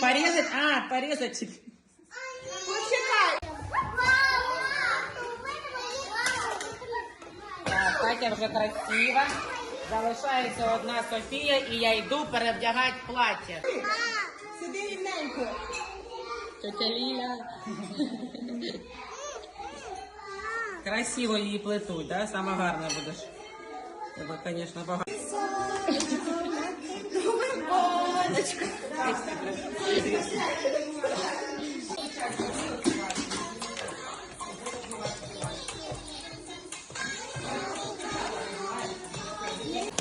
порезать? А, порезать. Почекай. Так, Катя вже красива. Залишається одна Софія і я йду перевдягати плаття. Сиди рівненько. Тетя Ліля. Красиво її плетуть, да? Сама гарна будеш. Тебе, звісно, багато.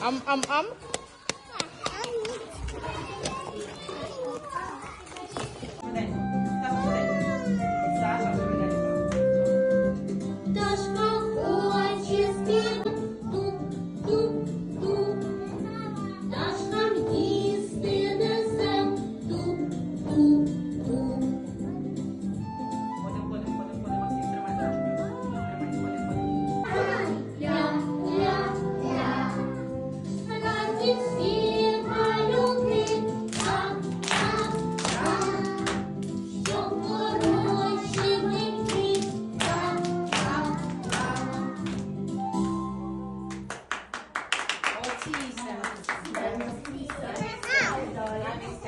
Um, um, um. um, um. Luisa. Luisa.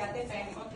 Luisa.